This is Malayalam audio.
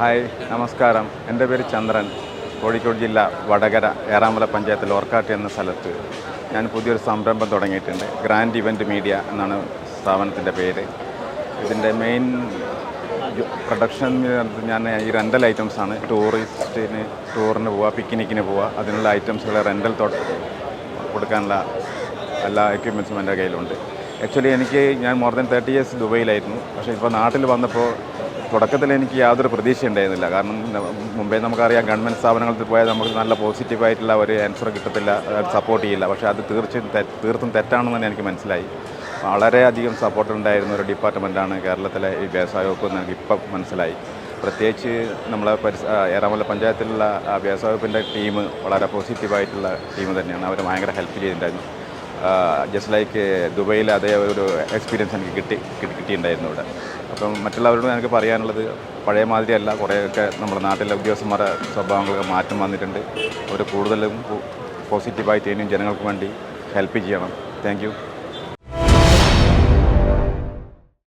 ഹായ് നമസ്കാരം. എന്റെ പേര് ചന്ദ്രൻ. കോഴിക്കോട് ജില്ല വടകര ഏറാമല പഞ്ചായത്തിൽ ലോർക്കാട്ട് എന്ന സ്ഥലത്ത് ഞാൻ പുതിയൊരു സംരംഭം തുടങ്ങിയിട്ടുണ്ട്. ഗ്രാൻഡ് ഇവന്റ് മീഡിയ എന്നാണ് സ്ഥാപനത്തിന്റെ പേര്. ഇതിന്റെ മെയിൻ പ്രൊഡക്ഷൻ ഞാൻ ഈ റെന്റൽ ഐറ്റംസാണ് ടൂറിസ്റ്റിന് ടൂറിന് പോവുക പിക്നിക്കിന് പോവുക അതിനുള്ള ഐറ്റംസുകൾ റെന്റൽ തൊട്ട് കൊടുക്കാനുള്ള എല്ലാ എക്യുപ്മെൻസും എന്റെ കയ്യിലുണ്ട്. ആക്ച്വലി എനിക്ക് ഞാൻ മോർ ദാൻ തേർട്ടി ഇയേഴ്സ് ദുബൈയിലായിരുന്നു. പക്ഷേ ഇപ്പോൾ നാട്ടിൽ വന്നപ്പോൾ തുടക്കത്തിൽ എനിക്ക് യാതൊരു പ്രതീക്ഷ ഉണ്ടായിരുന്നില്ല കാരണം മുമ്പേ നമുക്കറിയാം ഗവൺമെന്റ് സ്ഥാപനങ്ങളിൽ പോയാൽ നമുക്ക് നല്ല പോസിറ്റീവായിട്ടുള്ള ഒരു ആൻസർ കിട്ടത്തില്ല സപ്പോർട്ട് ചെയ്യില്ല. പക്ഷേ അത് തീർച്ചയായും തീർത്തും തെറ്റാണെന്ന് തന്നെ എനിക്ക് മനസ്സിലായി. വളരെയധികം സപ്പോർട്ട് ഉണ്ടായിരുന്ന ഒരു ഡിപ്പാർട്ട്മെന്റാണ് കേരളത്തിലെ ഈ വ്യവസായ വകുപ്പ് എന്ന് എനിക്കിപ്പം മനസ്സിലായി. പ്രത്യേകിച്ച് നമ്മളെ പരിസ ഏറാമല പഞ്ചായത്തിലുള്ള വ്യവസായ വകുപ്പിന്റെ ടീം വളരെ പോസിറ്റീവായിട്ടുള്ള ടീം തന്നെയാണ്. അവർ ഭയങ്കര ഹെൽപ്പ് ചെയ്തിട്ടുണ്ടായിരുന്നു. ജസ്റ്റ് ലൈക്ക് ദുബൈയിൽ അതേ ഒരു എക്സ്പീരിയൻസ് എനിക്ക് കിട്ടി കിട്ടി- കിട്ടിയിട്ടുണ്ടായിരുന്നു ഇവിടെ അപ്പം മറ്റുള്ളവരോട് എനിക്ക് പറയാനുള്ളത് പഴയ മാതിരിയല്ല കുറേയൊക്കെ നമ്മുടെ നാട്ടിലെ ഉദ്യോഗസ്ഥന്മാരുടെ സ്വഭാവങ്ങളൊക്കെ മാറ്റം വന്നിട്ടുണ്ട്. അവർ കൂടുതലും പോസിറ്റീവായിട്ട് ഇനിയും ജനങ്ങൾക്ക് വേണ്ടി ഹെൽപ്പ് ചെയ്യണം. താങ്ക്